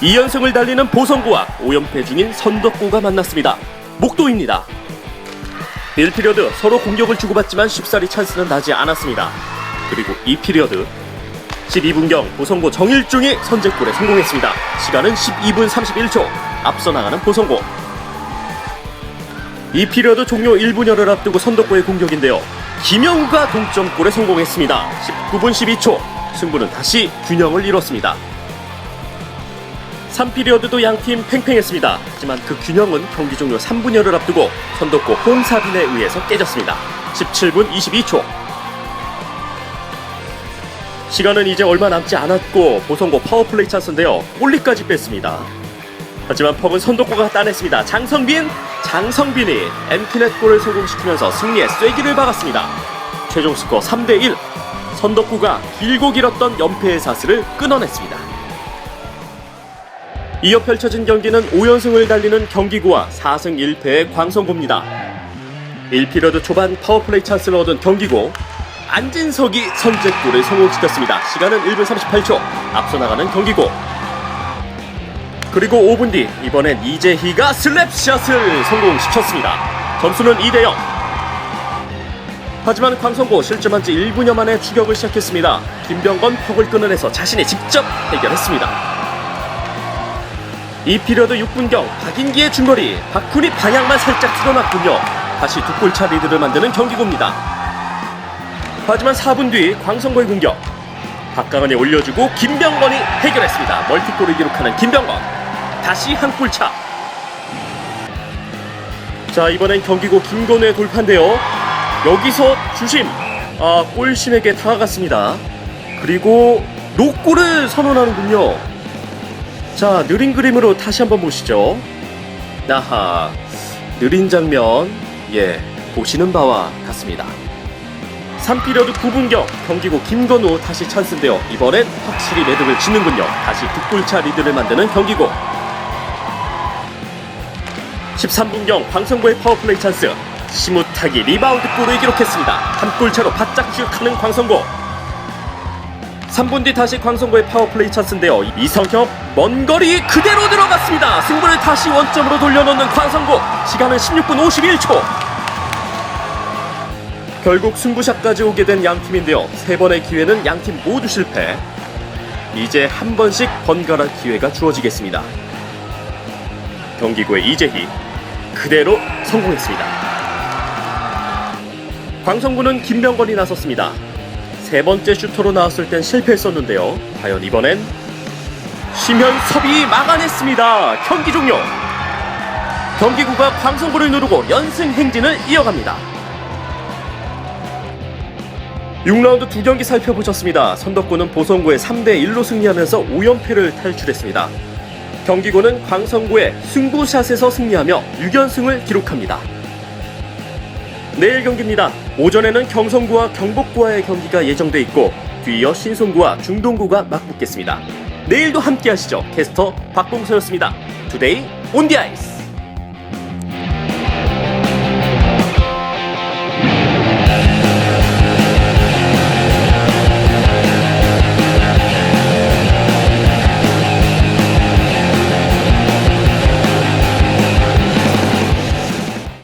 2연승을 달리는 보성고와 5연패 중인 선덕고가 만났습니다. 목도입니다. 1피리어드 서로 공격을 주고받지만 쉽사리 찬스는 나지 않았습니다. 그리고 2피리어드 12분경 보성고 정일중이 선제골에 성공했습니다. 시간은 12분 31초. 앞서 나가는 보성고. 2피리어드 종료 1분여를 앞두고 선덕고의 공격인데요. 김영우가 동점골에 성공했습니다. 19분 12초. 승부는 다시 균형을 잃었습니다. 3피리어드도 양팀 팽팽했습니다. 하지만 그 균형은 경기 종료 3분여를 앞두고 선덕고 홍사빈에 의해서 깨졌습니다. 17분 22초. 시간은 이제 얼마 남지 않았고 보성고 파워플레이 찬스인데요. 골리까지 뺐습니다. 하지만 퍽은 선덕고가 따냈습니다. 장성빈, 장성빈이 엠피넷 골을 성공시키면서 승리의 쐐기를 박았습니다. 최종 스코어 3대1. 선덕고가 길고 길었던 연패의 사슬을 끊어냈습니다. 이어 펼쳐진 경기는 5연승을 달리는 경기구와 4승 1패의 광성고입니다. 1피러드 초반 파워플레이 찬스를 얻은 경기고 안진석이 선제골을 성공시켰습니다. 시간은 1분 38초 앞서 나가는 경기고 그리고 5분 뒤 이번엔 이재희가 슬랩샷을 성공시켰습니다. 점수는 2대0 하지만 광성고 실점한 지 1분여 만에 추격을 시작했습니다. 김병건 퍽을 끊어내서 자신이 직접 해결했습니다. 이 피리어드 6분경 박인기의 중거리 박훈이 방향만 살짝 틀어놨군요. 다시 두 골차 리드를 만드는 경기고입니다. 하지만 4분 뒤 광성고의 공격 박강원이 올려주고 김병건이 해결했습니다. 멀티골을 기록하는 김병건 다시 한 골차 자 이번엔 경기고 김건우의 돌파인데요. 여기서 주심 아 골심에게 다가갔습니다. 그리고 노골을 선언하는군요. 자, 느린 그림으로 다시 한번 보시죠. 나하, 느린 장면, 예, 보시는 바와 같습니다. 3피리어드 9분경 경기고 김건우 다시 찬스인데요. 이번엔 확실히 매듭을 짓는군요. 다시 득골차 리드를 만드는 경기고. 13분경 광성고의 파워플레이 찬스. 시무타기 리바운드 골을 기록했습니다. 한 골차로 바짝 추격하는 광성고. 3분 뒤 다시 광성고의 파워플레이 찬스인데요. 이성협 먼 거리 그대로 들어갔습니다. 승부를 다시 원점으로 돌려놓는 광성고. 시간은 16분 51초. 결국 승부샷까지 오게 된 양팀인데요. 세 번의 기회는 양팀 모두 실패. 이제 한 번씩 번갈아 기회가 주어지겠습니다. 경기구의 이재희 그대로 성공했습니다. 광성구는 김병건이 나섰습니다. 세 번째 슈터로 나왔을 땐 실패했었는데요. 과연 이번엔 심현섭이 막아냈습니다. 경기 종료. 경기구가 광성구를 누르고 연승 행진을 이어갑니다. 6라운드 두 경기 살펴보셨습니다. 선덕구는 보성구의 3대 1로 승리하면서 5연패를 탈출했습니다. 경기구는 광성구의 승부샷에서 승리하며 6연승을 기록합니다. 내일 경기입니다. 오전에는 경성구와 경복구와의 경기가 예정돼 있고 뒤이어 신송구와 중동구가 맞붙겠습니다. 내일도 함께 하시죠. 캐스터 박봉서였습니다. 투데이 온디 아이스.